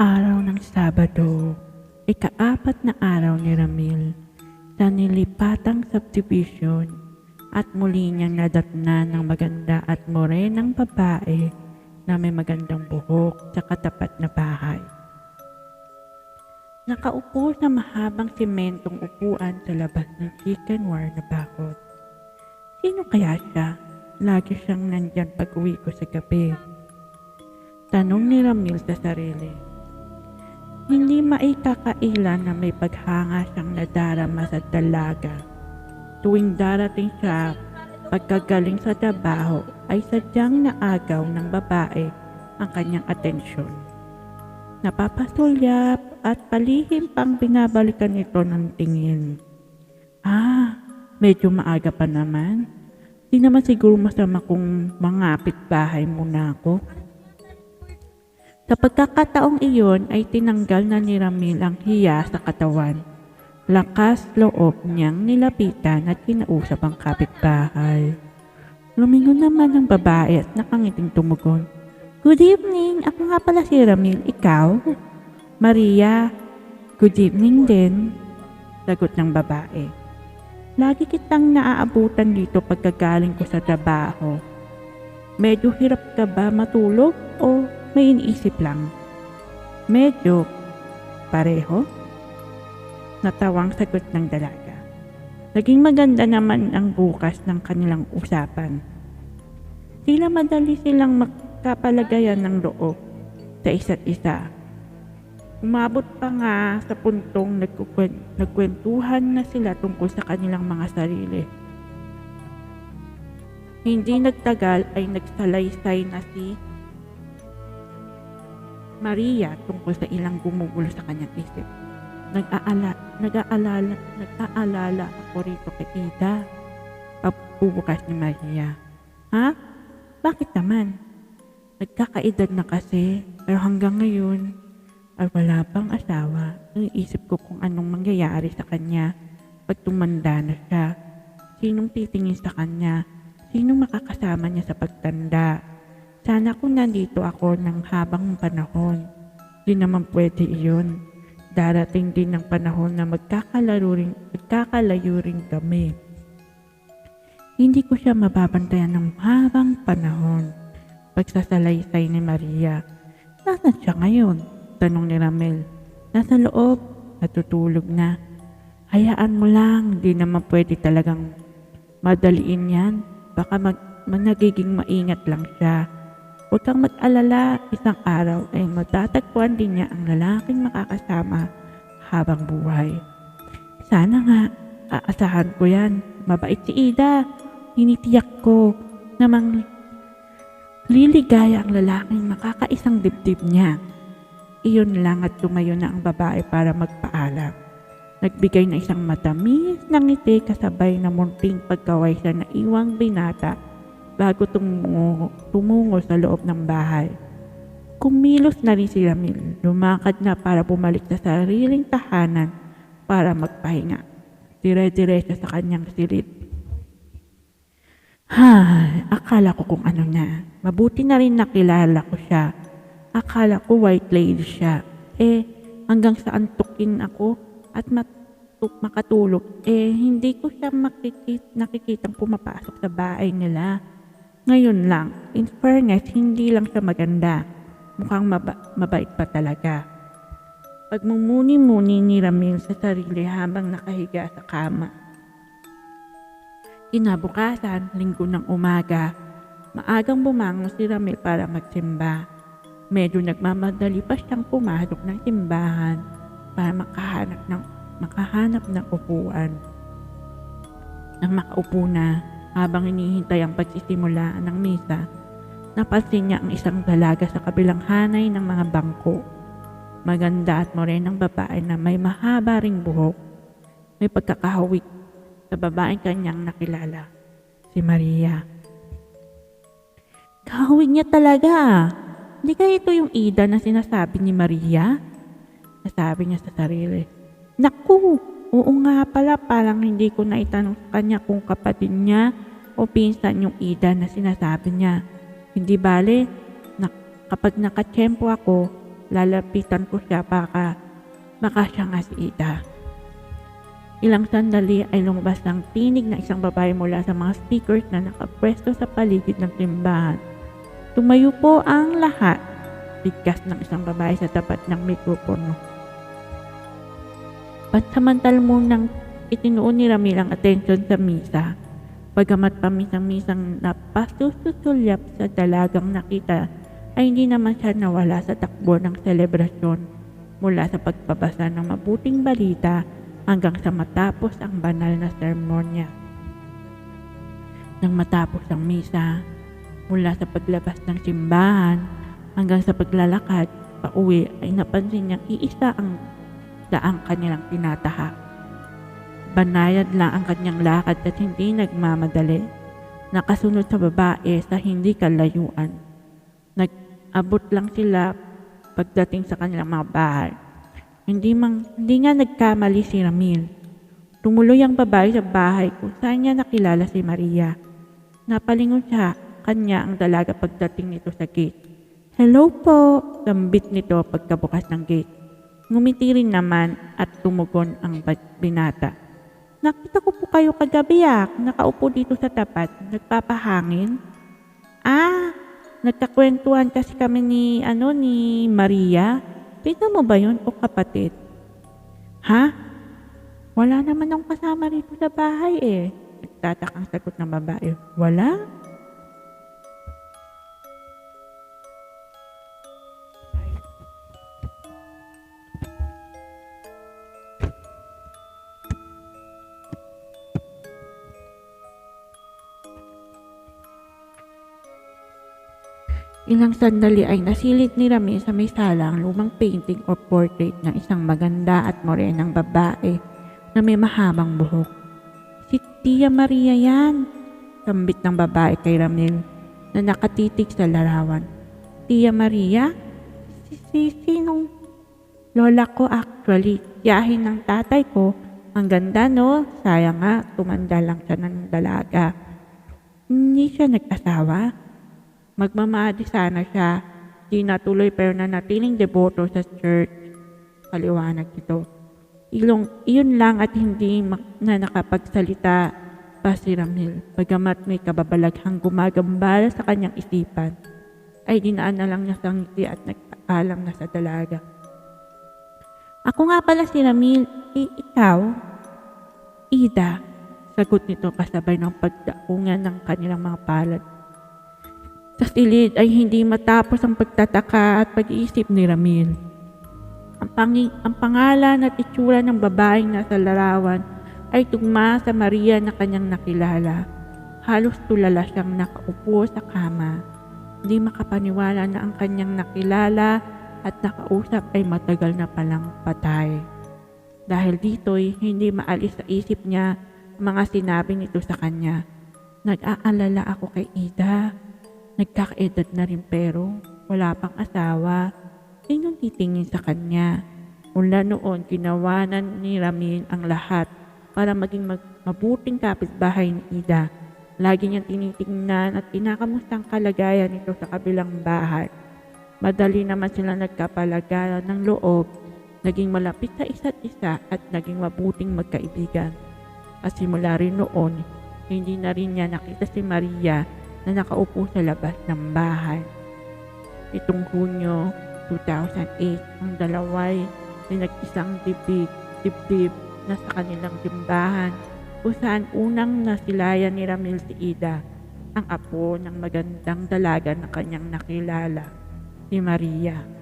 Araw ng Sabado, ikaapat na araw ni Ramil sa nilipatang subdivision at muli niyang nadatna ng maganda at morenang babae na may magandang buhok sa katapat na bahay. Nakaupo sa mahabang simentong upuan sa labas ng chicken wire na bakod. Sino kaya siya? Lagi siyang nandyan pag uwi ko sa gabi. Tanong ni Ramil sa sarili. Hindi maikakailan na may paghanga siyang nadarama sa dalaga. Tuwing darating siya, pagkagaling sa trabaho ay sadyang naagaw ng babae ang kanyang atensyon. Napapasulyap at palihim pang binabalikan ito ng tingin. Ah, medyo maaga pa naman. Di naman siguro masama kung mangapit bahay muna ako. Sa pagkakataong iyon ay tinanggal na ni Ramil ang hiya sa katawan. Lakas loob niyang nilapitan at kinausap ang kapitbahay. Lumingon naman ang babae at nakangiting tumugon. Good evening, ako nga pala si Ramil, ikaw? Maria, good evening din. Sagot ng babae. Lagi kitang naaabutan dito pagkagaling ko sa trabaho. Medyo hirap ka ba matulog o may iniisip lang? Medyo pareho? Natawang sagot ng dalaga. Naging maganda naman ang bukas ng kanilang usapan. Sila madali silang magkapalagayan ng loob sa isa't isa. Umabot pa nga sa puntong nagkwentuhan na sila tungkol sa kanilang mga sarili. Hindi nagtagal ay nagsalaysay na si Maria tungkol sa ilang gumugulo sa kanyang isip. Nag-aala, nag-aalala, nag-aalala ako rito kay Ida. Pabubukas ni Maria. Ha? Bakit naman? Nagkakaedad na kasi, pero hanggang ngayon, ay wala pang asawa. Naisip ko kung anong mangyayari sa kanya pag tumanda na siya. Sinong titingin sa kanya? Sinong makakasama niya sa pagtanda? Sana kung nandito ako ng habang panahon. Di naman pwede iyon. Darating din ng panahon na magkakalaro rin, magkakalayo rin kami. Hindi ko siya mababantayan ng habang panahon. Pagsasalaysay ni Maria. Nasaan siya ngayon? Tanong ni Ramel. Nasa loob. Natutulog na. Hayaan mo lang. Di naman pwede talagang madaliin yan. Baka mag- nagiging maingat lang siya. Huwag kang mag-alala, isang araw ay matatagpuan din niya ang lalaking makakasama habang buhay. Sana nga, aasahan ko yan. Mabait si Ida. Hinitiyak ko namang liligaya ang lalaking makakaisang dibdib niya. Iyon lang at tumayo na ang babae para magpaalam. Nagbigay na isang matamis na ngiti kasabay na munting pagkaway sa naiwang binata bago tumungo, tumungo sa loob ng bahay. Kumilos na rin si Ramil. Lumakad na para bumalik sa sariling tahanan para magpahinga. Dire-diretso sa kanyang silid. Hay, akala ko kung ano na. Mabuti na rin nakilala ko siya. Akala ko white lady siya. Eh, hanggang sa antukin ako at matuk makatulog, eh, hindi ko siya makikit, nakikitang pumapasok sa bahay nila. Ngayon lang, in fairness, hindi lang siya maganda. Mukhang maba- mabait pa talaga. Pagmumuni-muni ni Ramil sa sarili habang nakahiga sa kama. Kinabukasan, linggo ng umaga, maagang bumangon si Ramil para magsimba. Medyo nagmamadali pa siyang pumasok ng simbahan para makahanap ng, makahanap ng upuan. Nang makaupo na, habang hinihintay ang pagsisimula ng misa, napansin niya ang isang dalaga sa kabilang hanay ng mga bangko. Maganda at morenang babae na may mahaba ring buhok. May pagkakahawik sa babaeng kanyang nakilala, si Maria. Kahawig niya talaga. Hindi kaya ito yung Ida na sinasabi ni Maria? Nasabi niya sa sarili. Naku, oo nga pala parang hindi ko na itanong sa kanya kung kapatid niya o pinsan yung Ida na sinasabi niya. Hindi bale, na, kapag nakatsyempo ako, lalapitan ko siya baka, baka siya nga si Ida. Ilang sandali ay lumabas ang tinig ng isang babae mula sa mga speakers na nakapwesto sa paligid ng simbahan. Tumayo po ang lahat. Bigkas ng isang babae sa tapat ng mikropono. Pansamantal mo nang itinuon ni Ramil ang atensyon sa misa. Pagamat pamisang-misang napasususulyap sa dalagang nakita, ay hindi naman siya nawala sa takbo ng selebrasyon mula sa pagpabasa ng mabuting balita hanggang sa matapos ang banal na sermonya. Nang matapos ang misa, mula sa paglabas ng simbahan hanggang sa paglalakad pauwi ay napansin niyang iisa ang daang kanilang tinatahak. Banayad lang ang kanyang lakad at hindi nagmamadali. Nakasunod sa babae sa hindi kalayuan. Nag-abot lang sila pagdating sa kanilang mga bahay. Hindi, mang, hindi nga nagkamali si Ramil. Tumuloy ang babae sa bahay kung saan niya nakilala si Maria. Napalingon siya kanya ang dalaga pagdating nito sa gate. Hello po, gambit nito pagkabukas ng gate. Ngumiti rin naman at tumugon ang binata. Nakita ko po kayo kagabi ah, nakaupo dito sa tapat, nagpapahangin. Ah, nagkakwentuhan kasi kami ni, ano, ni Maria. Kita mo ba yun o kapatid? Ha? Wala naman akong kasama rito sa bahay eh. Nagtatakang sagot ng babae. Wala? Ilang sandali ay nasilid ni Rami sa may sala ang lumang painting o portrait ng isang maganda at morenang babae na may mahabang buhok. Si Tia Maria yan, kambit ng babae kay Ramil na nakatitig sa larawan. Tia Maria? Si, si sinong? Lola ko actually, tiyahin ng tatay ko. Ang ganda no, sayang nga, tumanda lang siya ng dalaga. Hindi siya nag-asawa. Magmamadi sana siya. Di natuloy pero nanatiling deboto sa church. Paliwanag ito. Ilong, iyon lang at hindi na nakapagsalita pa si Ramil. Bagamat may kababalaghang gumagambala sa kanyang isipan, ay dinaan na lang niya sa ngiti at nagpaalam na sa dalaga. Ako nga pala si Ramil. Eh, ikaw? Ida. Sagot nito kasabay ng pagdaungan ng kanilang mga palad. Sa silid ay hindi matapos ang pagtataka at pag-iisip ni Ramil. Ang, pangi- ang pangalan at itsura ng babaeng nasa larawan ay tugma sa Maria na kanyang nakilala. Halos tulala siyang nakaupo sa kama. Hindi makapaniwala na ang kanyang nakilala at nakausap ay matagal na palang patay. Dahil dito'y hindi maalis sa isip niya mga sinabi nito sa kanya. Nag-aalala ako kay Ida. Nagkakaedad na rin pero wala pang asawa. Sinong titingin sa kanya? Mula noon, ginawanan ni Ramil ang lahat para maging mag- mabuting kapitbahay ni Ida. Lagi niyang tinitingnan at kinakamusta ang kalagayan nito sa kabilang bahay. Madali naman sila nagkapalagayan ng loob, naging malapit sa isa't isa at naging mabuting magkaibigan. At simula rin noon, hindi na rin niya nakita si Maria na nakaupo sa labas ng bahay. Itong Hunyo 2008, ang dalaway ay nag-isang dibig, dibdib na sa kanilang simbahan kung saan unang nasilayan ni Ramil si ang apo ng magandang dalaga na kanyang nakilala, si Maria.